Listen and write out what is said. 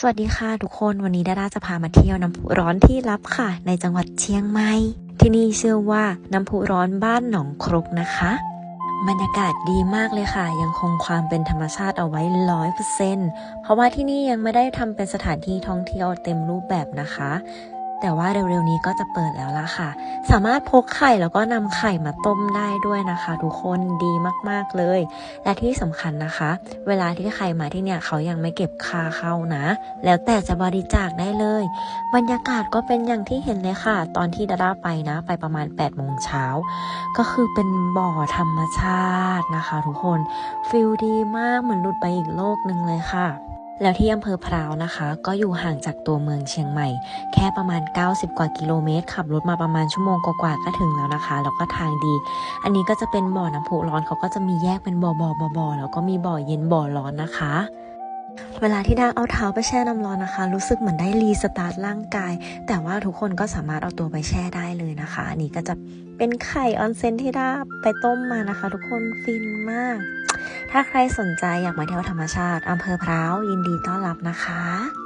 สวัสดีค่ะทุกคนวันนี้ดาดาจะพามาเที่ยวน้ำพุร้อนที่ลับค่ะ ในจังหวัดเชียงใหม่ที่นี่เชื่อว่าน้ำพุร้อนบ้านหนองครกนะคะ บรรยากาศดีมากเลยค่ะ ยังคงความเป็นธรรมชาติเอาไว้ร้อยเปอร์เซ็นเพราะว่าที่นี่ยังไม่ได้ทำเป็นสถานที่ท่องเที่ยวเต็มรูปแบบนะคะ แต่ว่าเร็วๆนี้ก็จะเปิดแล้วล่ะค่ะ สามารถพกไข่แล้วก็นำไข่มาต้มได้ด้วยนะคะ ทุกคนดีมากๆเลย และที่สำคัญนะคะ เวลาที่ใครมาที่เนี่ยเขายังไม่เก็บค่าเข้านะ แล้วแต่จะบริจาคได้เลย บรรยากาศก็เป็นอย่างที่เห็นเลยค่ะ ตอนที่ดาด้าไปนะ ไปประมาณ8ปดโมงเช้าก็คือเป็นบ่อธรรมชาตินะคะ ทุกคนฟิลดีมากเหมือนหลุดไปอีกโลกหนึ่งเลยค่ะ แล้วที่อำเภอพร้าวนะคะ ก็อยู่ห่างจากตัวเมืองเชียงใหม่ แค่ประมาณ 90 กว่ากิโลเมตร ขับรถมาประมาณชั่วโมงกว่าๆก็ถึงแล้วนะคะ แล้วก็ทางดี อันนี้ก็จะเป็นบ่อน้ำพุร้อนเขาก็จะมีแยกเป็นบ่อบ่อบ่อบ่อแล้วก็มีบ่อเย็นบ่อร้อนนะคะเวลาที่ดาเอาเท้าไปแช่น้ำร้อนนะคะ รู้สึกเหมือนได้รีสตาร์ทร่างกาย แต่ว่าทุกคนก็สามารถเอาตัวไปแช่ได้เลยนะคะ อันนี้ก็จะเป็นไข่ออนเซนที่ดาไปต้มมานะคะ ทุกคนฟินมาก ถ้าใครสนใจอยากมาเที่ยวธรรมชาติอำเภอพร้าวยินดีต้อนรับนะคะ